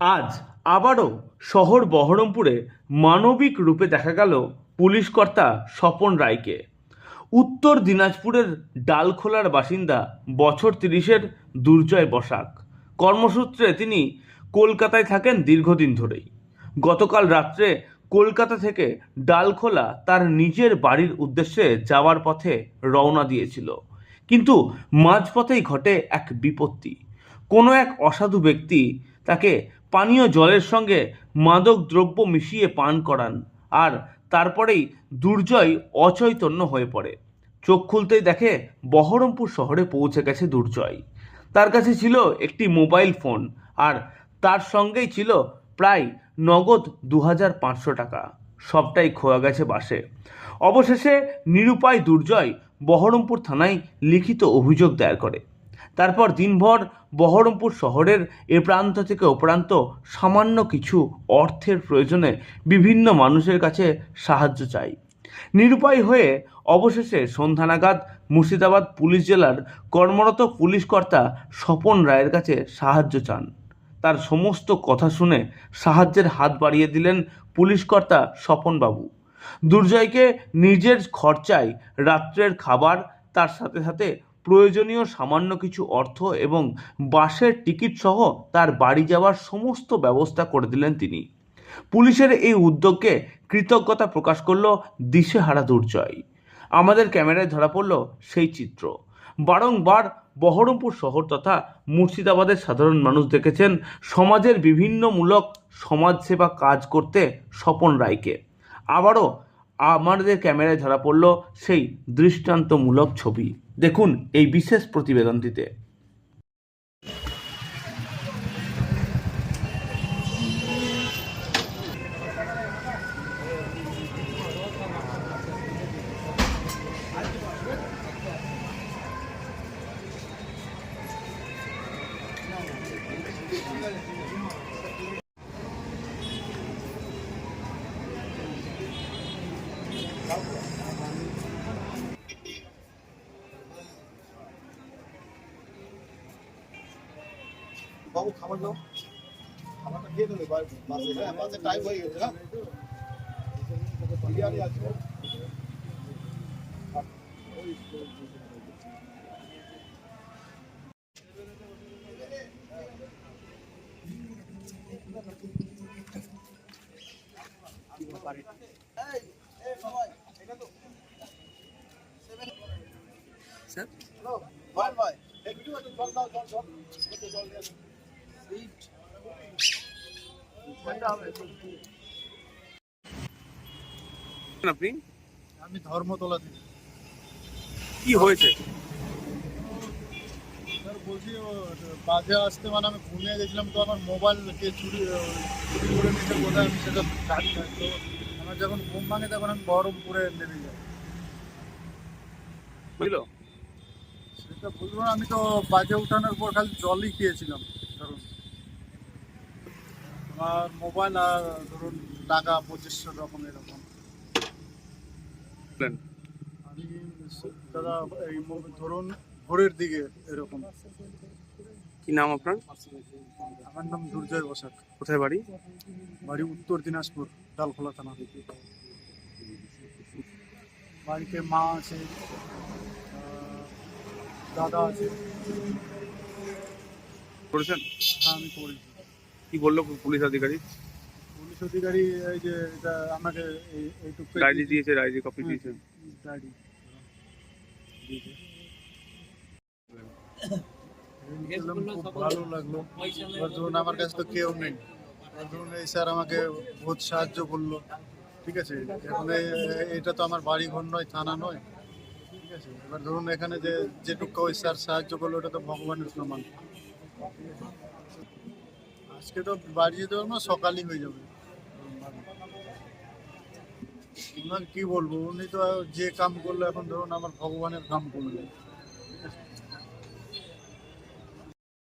আজ আবারও শহর বহরমপুরে মানবিক রূপে দেখা গেল পুলিশ কর্তা স্বপন রায়কে। উত্তর দিনাজপুরের ডালখোলার বাসিন্দা বছর তিরিশের দুর্জয় বসাক। কর্মসূত্রে তিনি কলকাতায় থাকেন দীর্ঘদিন ধরেই। গতকাল রাত্রে কলকাতা থেকে ডালখোলা তার নিজের বাড়ির উদ্দেশ্যে যাওয়ার পথে রওনা দিয়েছিল। কিন্তু মাঝপথেই ঘটে এক বিপত্তি। কোনো এক অসাধু ব্যক্তি তাকে পানীয় জলের সঙ্গে মাদক দ্রব্য মিশিয়ে পান করান, আর তারপরেই দুর্জয় অচৈতন্য হয়ে পড়ে। চোখ খুলতেই দেখে বহরমপুর শহরে পৌঁছে গেছে দুর্জয়। তার কাছে ছিল একটি মোবাইল ফোন, আর তার সঙ্গেই ছিল প্রায় নগদ দু হাজার পাঁচশো টাকা। সবটাই খোয়া গেছে বাসে। অবশেষে নিরুপায় দুর্জয় বহরমপুর থানায় লিখিত অভিযোগ দায়ের করে। তারপর দিনভর বহরমপুর শহরের এ প্রান্ত থেকে ও প্রান্ত সামান্য কিছু অর্থের প্রয়োজনে বিভিন্ন মানুষের কাছে সাহায্য চাই। নিরুপায় হয়ে অবশেষে সন্ধ্যা নাগাদ মুর্শিদাবাদ পুলিশ জেলার কর্মরত পুলিশ কর্তা স্বপন রায়ের কাছে সাহায্য চান। তার সমস্ত কথা শুনে সাহায্যের হাত বাড়িয়ে দিলেন পুলিশ কর্তা স্বপনবাবু দুর্জয়কে নিজের খরচায় রাত্রের খাবার, তার সাথে সাথে প্রয়োজনীয় সামান্য কিছু অর্থ এবং বাসের টিকিট সহ তার বাড়ি যাওয়ার সমস্ত ব্যবস্থা করে দিলেন তিনি। পুলিশের এই উদ্যোগকে কৃতজ্ঞতা প্রকাশ করল দিশেহারা দুর্জয়। আমাদের ক্যামেরায় ধরা পড়ল সেই চিত্র। বারংবার বহরমপুর শহর তথা মুর্শিদাবাদের সাধারণ মানুষ দেখেছেন সমাজের বিভিন্নমূলক সমাজসেবা কাজ করতে স্বপন রায়কে। আবারও আমাদের ক্যামেরায় ধরা পড়ল সেই দৃষ্টান্তমূলক ছবি। দেখুন এই বিশেষ প্রতিবেদনটিতে। বাবু খাবার দাও। খাবারটা খেয়ে দেবে বাসে হ্যাঁ বাসে টাইম হয়ে গেছে হ্যাঁ। বিরিয়ানি আছে। হ্যালো ভাই ভাই। একটু একটু জল দাও জল জল। জল দিয়ে দাও। আপনি? আমি ধর্মতলা থেকে। কি হয়েছে? স্যার বলছি বাজে আসতে মানে আমি ঘুমিয়ে গেছিলাম তো আমার মোবাইল কে চুরি চুরি করে নিতে কোথায় আমি সেটা জানি না। তো আমার যখন ঘুম ভাঙে তখন আমি বহরমপুরে নেমে যাই। বুঝলো? সেটা না, আমি তো বাজে উঠানোর পর খালি জলই খেয়েছিলাম। আমার মোবাইল আর ধরুন টাকা পঁচিশশো রকম এরকম। আমি দাদা এই ধরুন ভোরের দিকে এরকম। কি নাম আপনার? আমার নাম দুর্জয় বসাক। কোথায় বাড়ি? বাড়ি উত্তর দিনাজপুর ডালখোলা থানা। বাড়িতে মা আছে দাদা আছে। করেছেন? হ্যাঁ আমি করেছি। কি বলল পুলিশ আধিকারিক পুলিশ অধিকারী এই যে এটা আমাকে এই- এইটুকু ডায়েরি দিয়েছে ডায়েরি কপি দিয়েছে। ডায়েরি দিয়েছে। খুব ভালো লাগল। এবার ধরুন আমার কাছে তো কেউ নেই। এবার ধরুন এই স্যার আমাকে বহুত সাহায্য করল। ঠিক আছে? এখন এ- এটা তো আমার বাড়ি ঘর নয় থানা নয়। ঠিক আছে? এবার ধরুন এখানে যে যেটুকু ওই স্যার সাহায্য করল ওটা তো ভগবানের আছে? আজকে তো বাড়ি যেতে পারব না সকালই হয়ে যাবে আপনার কি বলব উনি তো যে কাম করল, এখন ধরুন আমার ভগবানের কাম করল?